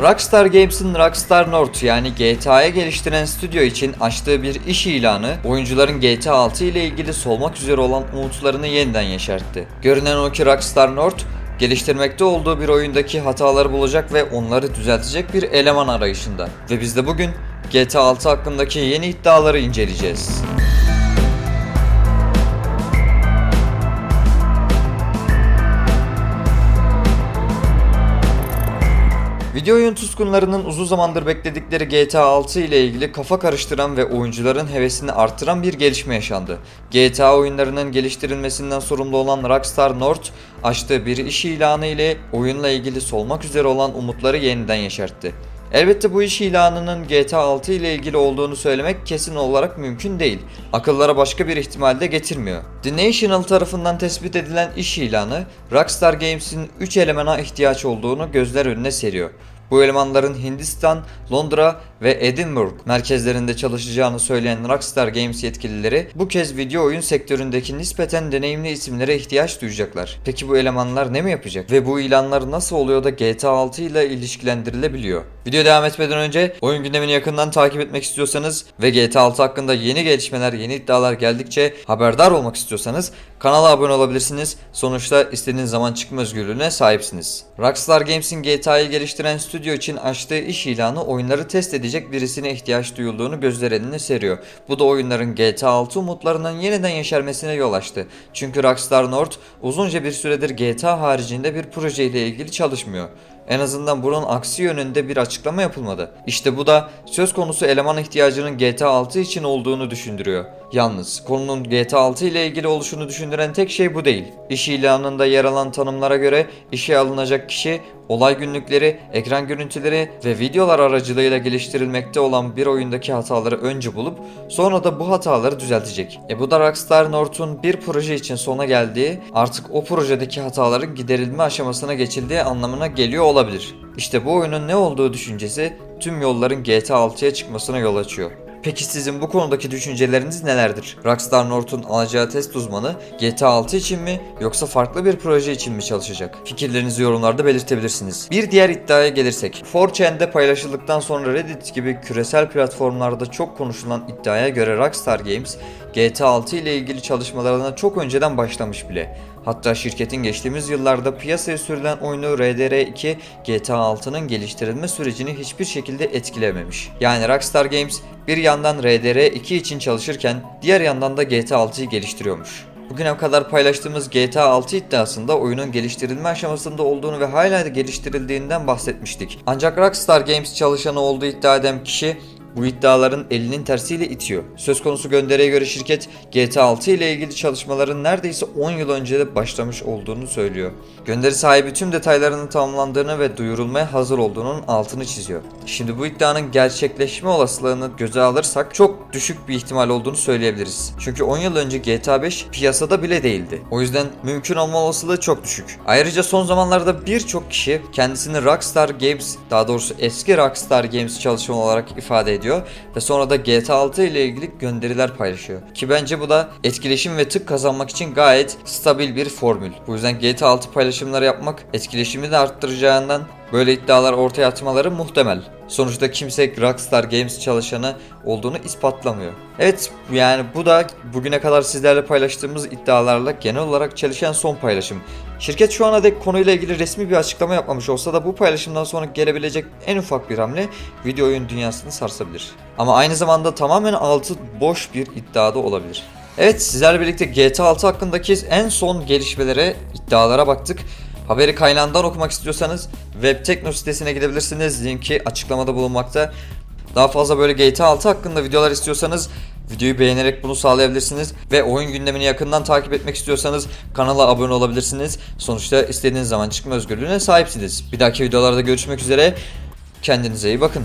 Rockstar Games'in Rockstar North yani GTA'ya geliştiren stüdyo için açtığı bir iş ilanı oyuncuların GTA 6 ile ilgili solmak üzere olan umutlarını yeniden yeşertti. Görünen o ki Rockstar North geliştirmekte olduğu bir oyundaki hataları bulacak ve onları düzeltecek bir eleman arayışında. Ve biz de bugün GTA 6 hakkındaki yeni iddiaları inceleyeceğiz. Video oyun tutkunlarının uzun zamandır bekledikleri GTA 6 ile ilgili kafa karıştıran ve oyuncuların hevesini artıran bir gelişme yaşandı. GTA oyunlarının geliştirilmesinden sorumlu olan Rockstar North açtığı bir iş ilanı ile oyunla ilgili solmak üzere olan umutları yeniden yeşertti. Elbette bu iş ilanının GTA 6 ile ilgili olduğunu söylemek kesin olarak mümkün değil. Akıllara başka bir ihtimal de getirmiyor. The National tarafından tespit edilen iş ilanı, Rockstar Games'in 3 elemana ihtiyaç olduğunu gözler önüne seriyor. Bu elemanların Hindistan, Londra ve Edinburgh merkezlerinde çalışacağını söyleyen Rockstar Games yetkilileri bu kez video oyun sektöründeki nispeten deneyimli isimlere ihtiyaç duyacaklar. Peki bu elemanlar ne mi yapacak? Ve bu ilanlar nasıl oluyor da GTA 6 ile ilişkilendirilebiliyor? Video devam etmeden önce oyun gündemini yakından takip etmek istiyorsanız ve GTA 6 hakkında yeni gelişmeler, yeni iddialar geldikçe haberdar olmak istiyorsanız kanala abone olabilirsiniz. Sonuçta istediğiniz zaman çıkma özgürlüğüne sahipsiniz. Rockstar Games'in GTA'yı geliştiren stüdyo için açtığı iş ilanı oyunları test edecek birisine ihtiyaç duyulduğunu gözler önüne seriyor. Bu da oyunların GTA 6 umutlarının yeniden yeşermesine yol açtı. Çünkü Rockstar North uzunca bir süredir GTA haricinde bir projeyle ilgili çalışmıyor. En azından bunun aksi yönünde bir açıklama yapılmadı. İşte bu da söz konusu eleman ihtiyacının GTA 6 için olduğunu düşündürüyor. Yalnız konunun GTA 6 ile ilgili oluşunu düşündüren tek şey bu değil. İş ilanında yer alan tanımlara göre işe alınacak kişi olay günlükleri, ekran görüntüleri ve videolar aracılığıyla geliştirilmekte olan bir oyundaki hataları önce bulup sonra da bu hataları düzeltecek. E bu da Rockstar North'un bir proje için sona geldiği, artık o projedeki hataların giderilme aşamasına geçildiği anlamına geliyor olabilir. İşte bu oyunun ne olduğu düşüncesi tüm yolların GTA 6'ya çıkmasına yol açıyor. Peki sizin bu konudaki düşünceleriniz nelerdir? Rockstar North'un alacağı test uzmanı GTA 6 için mi yoksa farklı bir proje için mi çalışacak? Fikirlerinizi yorumlarda belirtebilirsiniz. Bir diğer iddiaya gelirsek, 4chan'de paylaşıldıktan sonra Reddit gibi küresel platformlarda çok konuşulan iddiaya göre Rockstar Games GTA 6 ile ilgili çalışmalarına çok önceden başlamış bile. Hatta şirketin geçtiğimiz yıllarda piyasaya sürülen oyunu RDR2 GTA 6'nın geliştirilme sürecini hiçbir şekilde etkilememiş. Yani Rockstar Games bir yandan RDR2 için çalışırken diğer yandan da GTA 6'yı geliştiriyormuş. Bugüne kadar paylaştığımız GTA 6 iddiasında oyunun geliştirilme aşamasında olduğunu ve hala geliştirildiğinden bahsetmiştik. Ancak Rockstar Games çalışanı olduğu iddia eden kişi bu iddiaların elinin tersiyle itiyor. Söz konusu gönderiye göre şirket GTA 6 ile ilgili çalışmaların neredeyse 10 yıl önce de başlamış olduğunu söylüyor. Gönderi sahibi tüm detaylarının tamamlandığını ve duyurulmaya hazır olduğunun altını çiziyor. Şimdi bu iddianın gerçekleşme olasılığını göze alırsak çok düşük bir ihtimal olduğunu söyleyebiliriz. Çünkü 10 yıl önce GTA 5 piyasada bile değildi. O yüzden mümkün olma olasılığı çok düşük. Ayrıca son zamanlarda birçok kişi kendisini Rockstar Games, daha doğrusu eski Rockstar Games çalışanı olarak ifade ediyor ve sonra da GTA 6 ile ilgili gönderiler paylaşıyor. Ki bence bu da etkileşim ve tık kazanmak için gayet stabil bir formül. Bu yüzden GTA 6 paylaşımları yapmak etkileşimi de arttıracağından böyle iddialar ortaya atmaları muhtemel. Sonuçta kimse Rockstar Games çalışanı olduğunu ispatlamıyor. Evet yani bu da bugüne kadar sizlerle paylaştığımız iddialarla genel olarak çelişen son paylaşım. Şirket şu ana dek konuyla ilgili resmi bir açıklama yapmamış olsa da bu paylaşımdan sonra gelebilecek en ufak bir hamle video oyun dünyasını sarsabilir. Ama aynı zamanda tamamen altı boş bir iddiada olabilir. Evet sizlerle birlikte GTA 6 hakkındaki en son gelişmelere, iddialara baktık. Haberi kaynağından okumak istiyorsanız Web Tekno sitesine gidebilirsiniz. Linki açıklamada bulunmakta. Daha fazla böyle GTA 6 hakkında videolar istiyorsanız videoyu beğenerek bunu sağlayabilirsiniz. Ve oyun gündemini yakından takip etmek istiyorsanız kanala abone olabilirsiniz. Sonuçta istediğiniz zaman çıkma özgürlüğüne sahipsiniz. Bir dahaki videolarda görüşmek üzere. Kendinize iyi bakın.